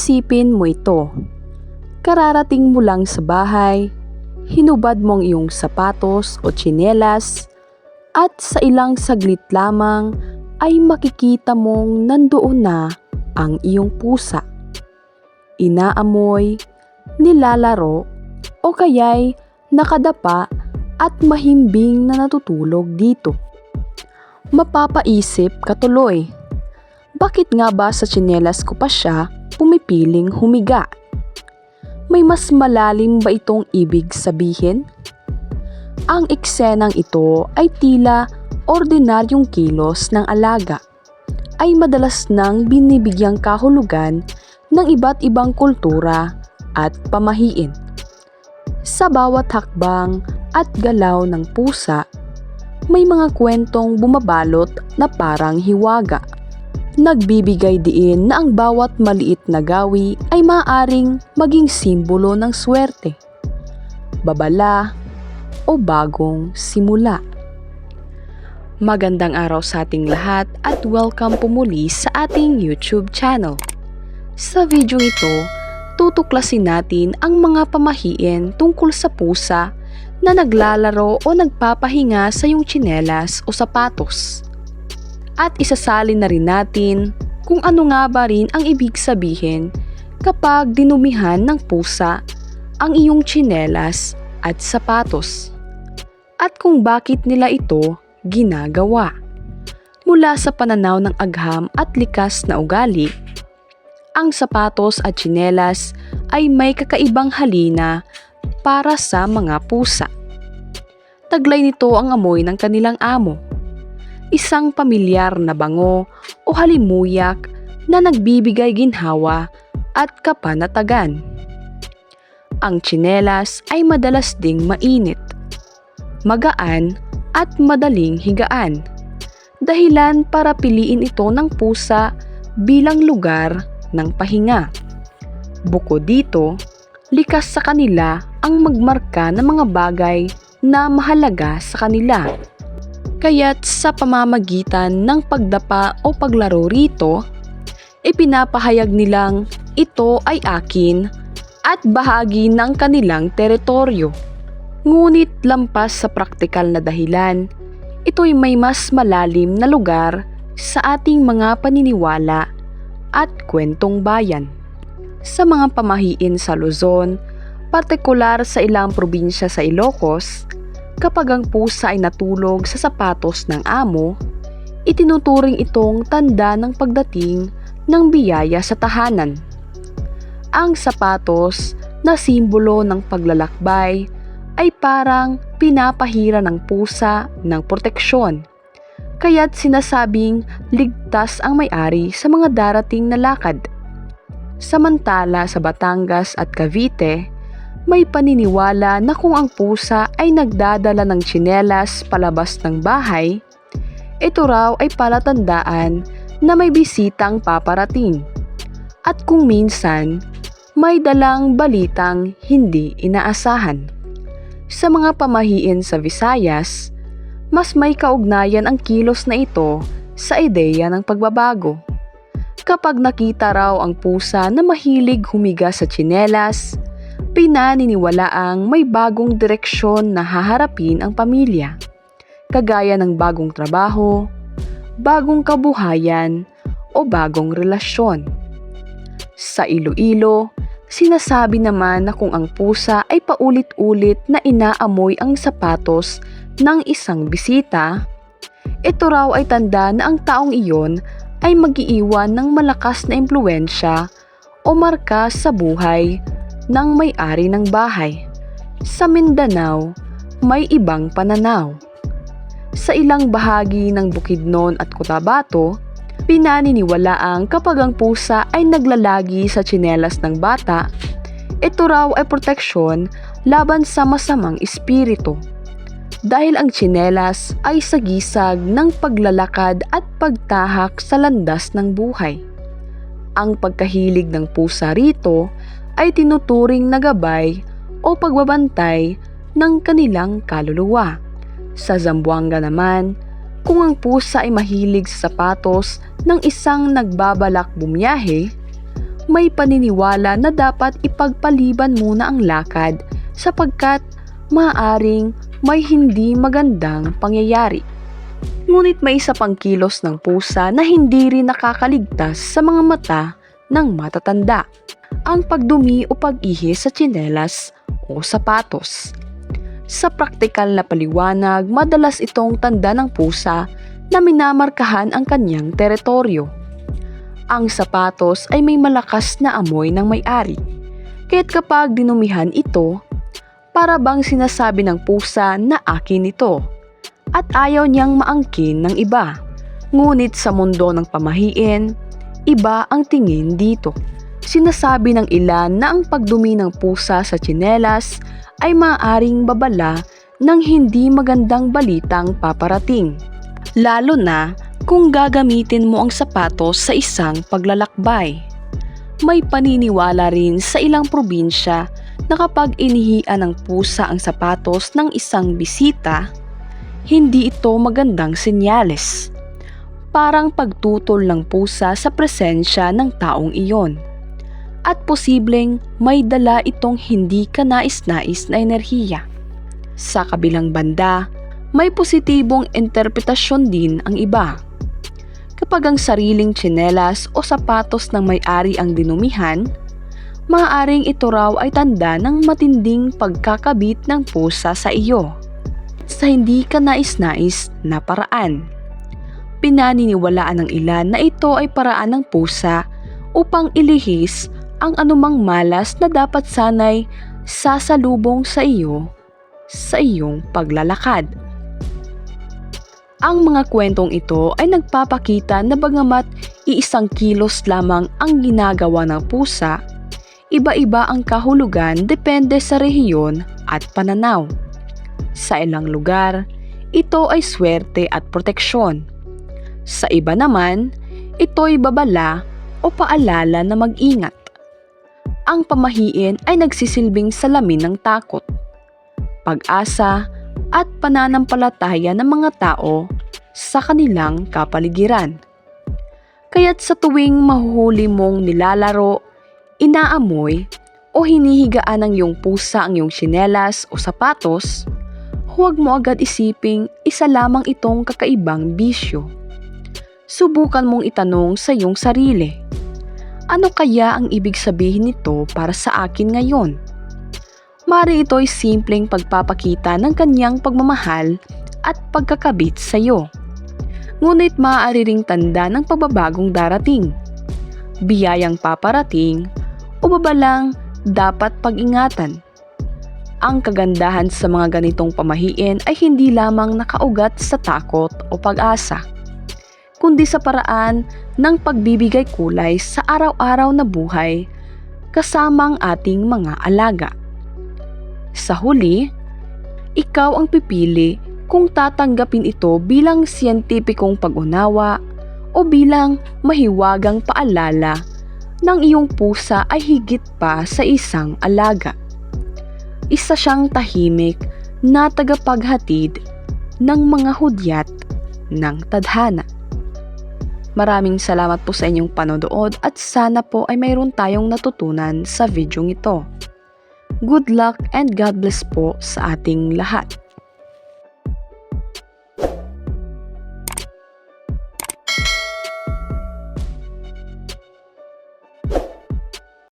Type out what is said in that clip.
Isipin mo ito. Kararating mo lang sa bahay, hinubad mo ang iyong sapatos o tsinelas, at sa ilang saglit lamang ay makikita mong nandoon na ang iyong pusa. Inaamoy, nilalaro, o kaya'y nakadapa at mahimbing na natutulog dito. Mapapaisip ka tuloy, bakit nga ba sa tsinelas ko pa siya pumipiling humiga? May mas malalim ba itong ibig sabihin? Ang eksenang ito ay tila ordinaryong kilos ng alaga ay madalas nang binibigyang kahulugan ng iba't ibang kultura at pamahiin. Sa bawat hakbang at galaw ng pusa, may mga kwentong bumabalot na parang hiwaga. Nagbibigay diin na ang bawat maliit na gawi ay maaring maging simbolo ng swerte, babala, o bagong simula. Magandang araw sa ating lahat at welcome po muli sa ating YouTube channel. Sa video ito, tutuklasin natin ang mga pamahiin tungkol sa pusa na naglalaro o nagpapahinga sa iyong tsinelas o sapatos. At isasalin na rin natin kung ano nga ba rin ang ibig sabihin kapag dinumihan ng pusa ang iyong tsinelas at sapatos. At kung bakit nila ito ginagawa. Mula sa pananaw ng agham at likas na ugali, ang sapatos at tsinelas ay may kakaibang halina para sa mga pusa. Taglay nito ang amoy ng kanilang amo. Isang pamilyar na bango o halimuyak na nagbibigay ginhawa at kapanatagan. Ang tsinelas ay madalas ding mainit, magaan at madaling higaan. Dahilan para piliin ito ng pusa bilang lugar ng pahinga. Bukod dito, likas sa kanila ang magmarka ng mga bagay na mahalaga sa kanila. Kaya't sa pamamagitan ng pagdapa o paglaro rito, ipinapahayag nilang ito ay akin at bahagi ng kanilang teritoryo. Ngunit lampas sa praktikal na dahilan, ito'y may mas malalim na lugar sa ating mga paniniwala at kwentong bayan. Sa mga pamahiin sa Luzon, partikular sa ilang probinsya sa Ilocos, kapag ang pusa ay natulog sa sapatos ng amo, itinuturing itong tanda ng pagdating ng biyaya sa tahanan. Ang sapatos na simbolo ng paglalakbay ay parang pinapahira ng pusa ng proteksyon. Kaya't sinasabing ligtas ang may-ari sa mga darating na lakad. Samantala sa Batangas at Cavite, may paniniwala na kung ang pusa ay nagdadala ng tsinelas palabas ng bahay, ito raw ay palatandaan na may bisitang paparating. At kung minsan, may dalang balitang hindi inaasahan. Sa mga pamahiin sa Visayas, mas may kaugnayan ang kilos na ito sa ideya ng pagbabago. Kapag nakita raw ang pusa na mahilig humiga sa tsinelas, pinaniniwalaang may bagong direksyon na haharapin ang pamilya, kagaya ng bagong trabaho, bagong kabuhayan, o bagong relasyon. Sa Iloilo, Sinasabi naman na kung ang pusa ay paulit-ulit na inaamoy ang sapatos ng isang bisita, ito raw ay tanda na ang taong iyon ay magiiwan ng malakas na impluensya o marka sa buhay ng may-ari ng bahay. Sa Mindanao, may ibang pananaw. Sa ilang bahagi ng Bukidnon at Cotabato, Pinaniniwalaang kapag ang pusa ay naglalagi sa tsinelas ng bata, ito raw ay proteksyon laban sa masamang espiritu. Dahil ang tsinelas ay sagisag ng paglalakad at pagtahak sa landas ng buhay. Ang pagkahilig ng pusa rito ay tinuturing na gabay o pagbabantay ng kanilang kaluluwa. Sa Zamboanga naman, kung ang pusa ay mahilig sa sapatos ng isang nagbabalak bumiyahe, may paniniwala na dapat ipagpaliban muna ang lakad sapagkat maaring may hindi magandang pangyayari. Ngunit may isa pang kilos ng pusa na hindi rin nakakaligtas sa mga mata ng matatanda. Ang pagdumi o pag-ihi sa tsinelas o sapatos. Sa praktikal na paliwanag, madalas itong tanda ng pusa na minamarkahan ang kanyang teritoryo. Ang sapatos ay may malakas na amoy ng may-ari. Kaya't kapag dinumihan ito, para bang sinasabi ng pusa na akin ito at ayaw niyang maangkin ng iba. Ngunit sa mundo ng pamahiin, iba ang tingin dito. Sinasabi ng ilan na ang pagdumi ng pusa sa tsinelas ay maaaring babala ng hindi magandang balitang paparating. Lalo na kung gagamitin mo ang sapatos sa isang paglalakbay. May paniniwala rin sa ilang probinsya na kapag inihian ng pusa ang sapatos ng isang bisita, hindi ito magandang senyales. Parang pagtutol ng pusa sa presensya ng taong iyon. At posibleng may dala itong hindi ka nais-nais na enerhiya. Sa kabilang banda, may positibong interpretasyon din ang iba. Kapag ang sariling tsinelas o sapatos ng may-ari ang dinumihan, maaaring ito raw ay tanda ng matinding pagkakabit ng pusa sa iyo sa hindi ka nais-nais na paraan. Pinaniniwalaan ng ilan na ito ay paraan ng pusa upang ilihis ang anumang malas na dapat sanay sasalubong sa iyo sa iyong paglalakad. Ang mga kwentong ito ay nagpapakita na bagamat iisang kilos lamang ang ginagawa ng pusa, iba-iba ang kahulugan depende sa rehiyon at pananaw. Sa ilang lugar, ito ay swerte at proteksyon. Sa iba naman, ito'y babala o paalala na mag-ingat. Ang pamahiin ay nagsisilbing salamin ng takot, pag-asa at pananampalataya ng mga tao sa kanilang kapaligiran. Kaya't sa tuwing mahuhuli mong nilalaro, inaamoy o hinihigaan ng iyong pusa ang iyong tsinelas o sapatos, huwag mo agad isiping isa lamang itong kakaibang bisyo. Subukan mong itanong sa iyong sarili, ano kaya ang ibig sabihin nito para sa akin ngayon? Mari ito ay simpleng pagpapakita ng kanyang pagmamahal at pagkakabit sa iyo. Ngunit maaari ring tanda ng pagbabagong darating, biyayang paparating o babalang dapat pag-ingatan. Ang kagandahan sa mga ganitong pamahiin ay hindi lamang nakaugat sa takot o pag-asa, kundi sa paraan ng pagbibigay kulay sa araw-araw na buhay kasama ang ating mga alaga. Sa huli, ikaw ang pipili kung tatanggapin ito bilang siyentipikong pag-unawa o bilang mahiwagang paalala ng iyong pusa ay higit pa sa isang alaga. Isa siyang tahimik na tagapaghatid ng mga hudyat ng tadhana. Maraming salamat po sa inyong panonood at sana po ay mayroon tayong natutunan sa video ito. Good luck and God bless po sa ating lahat.